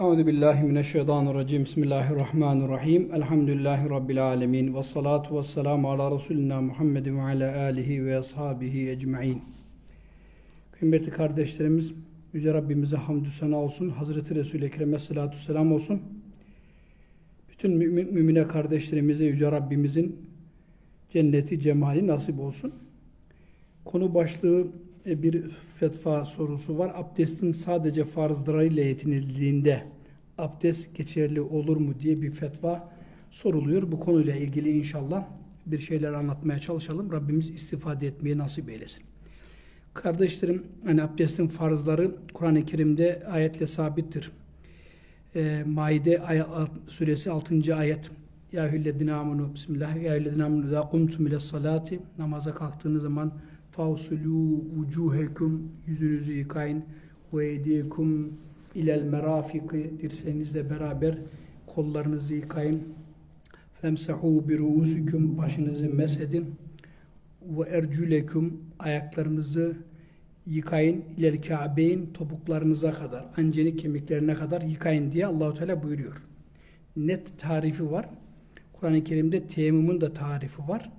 Euzu billahi mineşşeytanirracim. Bismillahirrahmanirrahim. Elhamdülillahi rabbil alamin ve salatu vesselamu ala resulina Muhammedin ve ala alihi ve ashabihi ecmaîn. Kıymetli kardeşlerimiz, yüce Rabbimize hamdü sena olsun. Hazreti Resul-i Ekrem'e salatu selam olsun. Bütün mümin, mümine kardeşlerimize yüce Rabbimizin cenneti cemali nasip olsun. Konu başlığı bir fetva sorusu var. Abdestin sadece farzlarıyla yetinildiğinde abdest geçerli olur mu diye bir fetva soruluyor. Bu konuyla ilgili inşallah bir şeyler anlatmaya çalışalım. Rabbimiz istifade etmeyi nasip eylesin. Kardeşlerim, hani abdestin farzları Kur'an-ı Kerim'de ayetle sabittir. E, Maide suresi 6. ayet. Ya eyyühellezine amenu bismillah. Ya eyyühellezine amenu izâ kumtum ile salati namaza kalktığınız zaman fausulu vucuhekum yüzünüzü yıkayın. Ve ediyekum ilel merafiki dirseğinizle beraber kollarınızı yıkayın. Femsahu bi ruusikum başınızı mesedin. Ve erculekum ayaklarınızı yıkayın. İleri kâbeyn topuklarınıza kadar anceni kemiklerine kadar yıkayın diye Allahu Teala buyuruyor. Net tarifi var. Kur'an-ı Kerim'de teyemmümün de tarifi var.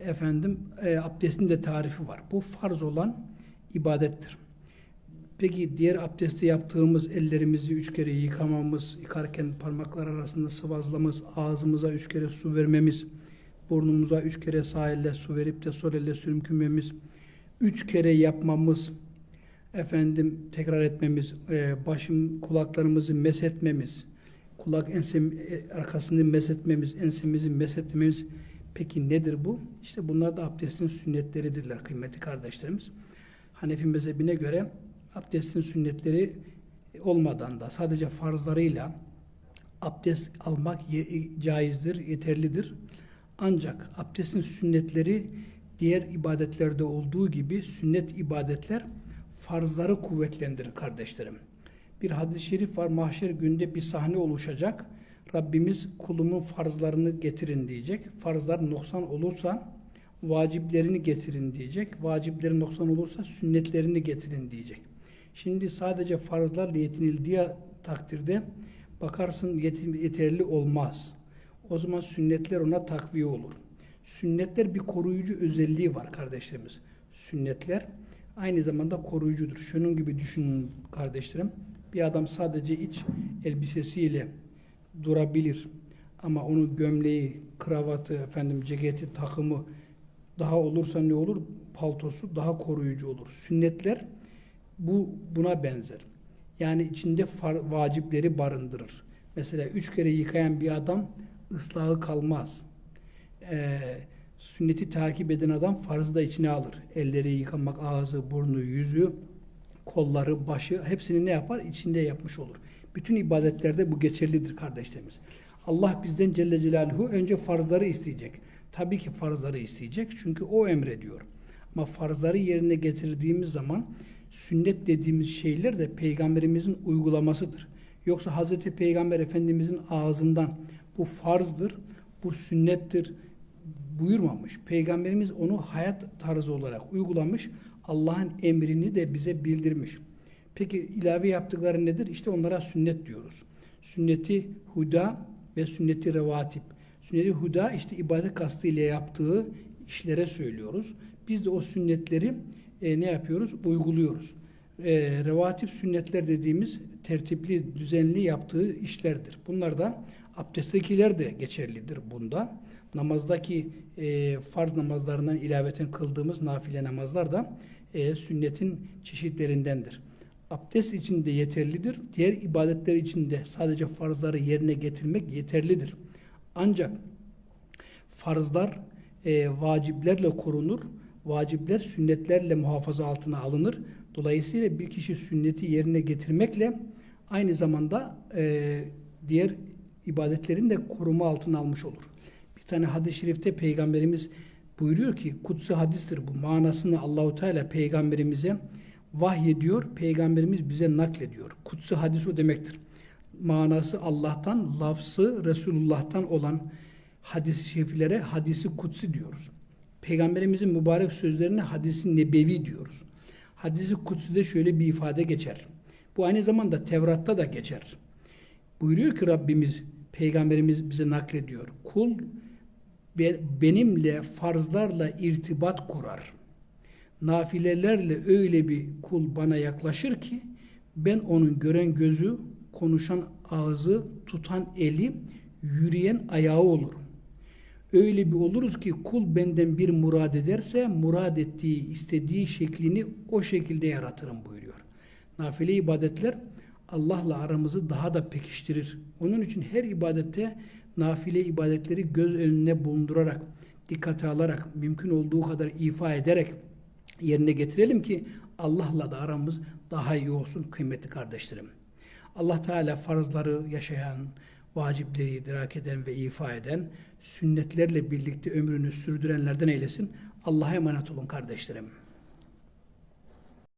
Efendim e, abdestin de tarifi var. Bu farz olan ibadettir. Peki diğer abdesti yaptığımız ellerimizi üç kere yıkamamız, yıkarken parmaklar arasında sıvazlamamız, ağzımıza üç kere su vermemiz, burnumuza üç kere sağ elle su verip de sol elle sürünkümemiz, üç kere yapmamız, efendim tekrar etmemiz, e, başım kulaklarımızı mesetmemiz, kulak ensem e, arkasını mesetmemiz, ensemizi mesetmemiz. Peki nedir bu? İşte bunlar da abdestin sünnetleridirler kıymetli kardeşlerimiz. Hanefi mezhebine göre abdestin sünnetleri olmadan da sadece farzlarıyla abdest almak ye- caizdir, yeterlidir. Ancak abdestin sünnetleri diğer ibadetlerde olduğu gibi sünnet ibadetler farzları kuvvetlendirir kardeşlerim. Bir hadis-i şerif var. Mahşer günde bir sahne oluşacak. Rabbimiz kulumun farzlarını getirin diyecek. Farzlar noksan olursa vaciplerini getirin diyecek. Vacipleri noksan olursa sünnetlerini getirin diyecek. Şimdi sadece farzlarla yetinildiği takdirde bakarsın yeterli olmaz. O zaman sünnetler ona takviye olur. Sünnetler bir koruyucu özelliği var kardeşlerimiz. Sünnetler aynı zamanda koruyucudur. Şunun gibi düşünün kardeşlerim. Bir adam sadece iç elbisesiyle durabilir. Ama onun gömleği, kravatı, efendim ceketi, takımı daha olursa ne olur? Paltosu daha koruyucu olur. Sünnetler bu buna benzer. Yani içinde far- vacipleri barındırır. Mesela üç kere yıkayan bir adam ıslahı kalmaz. Ee, sünneti takip eden adam farzı da içine alır. Elleri yıkamak, ağzı, burnu, yüzü, kolları, başı hepsini ne yapar? İçinde yapmış olur. Bütün ibadetlerde bu geçerlidir kardeşlerimiz. Allah bizden Celle Celaluhu önce farzları isteyecek. Tabii ki farzları isteyecek çünkü o emrediyor. Ama farzları yerine getirdiğimiz zaman sünnet dediğimiz şeyler de peygamberimizin uygulamasıdır. Yoksa Hz. Peygamber Efendimizin ağzından bu farzdır, bu sünnettir buyurmamış. Peygamberimiz onu hayat tarzı olarak uygulamış. Allah'ın emrini de bize bildirmiş. Peki ilave yaptıkları nedir? İşte onlara sünnet diyoruz. Sünneti huda ve sünneti revatip. Sünneti huda işte ibadet kastıyla yaptığı işlere söylüyoruz. Biz de o sünnetleri e, ne yapıyoruz? Uyguluyoruz. E, revatip sünnetler dediğimiz tertipli, düzenli yaptığı işlerdir. Bunlar da abdesttekiler de geçerlidir bunda. Namazdaki e, farz namazlarından ilaveten kıldığımız nafile namazlar da e, sünnetin çeşitlerindendir. Abdest için de yeterlidir. Diğer ibadetler için de sadece farzları yerine getirmek yeterlidir. Ancak farzlar e, vaciplerle korunur. Vacipler sünnetlerle muhafaza altına alınır. Dolayısıyla bir kişi sünneti yerine getirmekle aynı zamanda e, diğer ibadetlerin de koruma altına almış olur. Bir tane hadis-i şerifte peygamberimiz buyuruyor ki kutsi hadistir bu. Manasını Allahu Teala peygamberimize vahyediyor. Peygamberimiz bize naklediyor. Kutsi hadis o demektir. Manası Allah'tan, lafzı Resulullah'tan olan hadis-i şeriflere hadisi kutsi diyoruz. Peygamberimizin mübarek sözlerine hadisi nebevi diyoruz. Hadisi kutsi de şöyle bir ifade geçer. Bu aynı zamanda Tevrat'ta da geçer. Buyuruyor ki Rabbimiz, Peygamberimiz bize naklediyor. Kul be- benimle farzlarla irtibat kurar. Nafilelerle öyle bir kul bana yaklaşır ki ben onun gören gözü, konuşan ağzı, tutan eli, yürüyen ayağı olurum. Öyle bir oluruz ki kul benden bir murad ederse murad ettiği, istediği şeklini o şekilde yaratırım buyuruyor. Nafile ibadetler Allah'la aramızı daha da pekiştirir. Onun için her ibadette nafile ibadetleri göz önüne bulundurarak, dikkate alarak, mümkün olduğu kadar ifa ederek yerine getirelim ki Allah'la da aramız daha iyi olsun kıymetli kardeşlerim. Allah Teala farzları yaşayan, vacipleri idrak eden ve ifa eden, sünnetlerle birlikte ömrünü sürdürenlerden eylesin. Allah'a emanet olun kardeşlerim.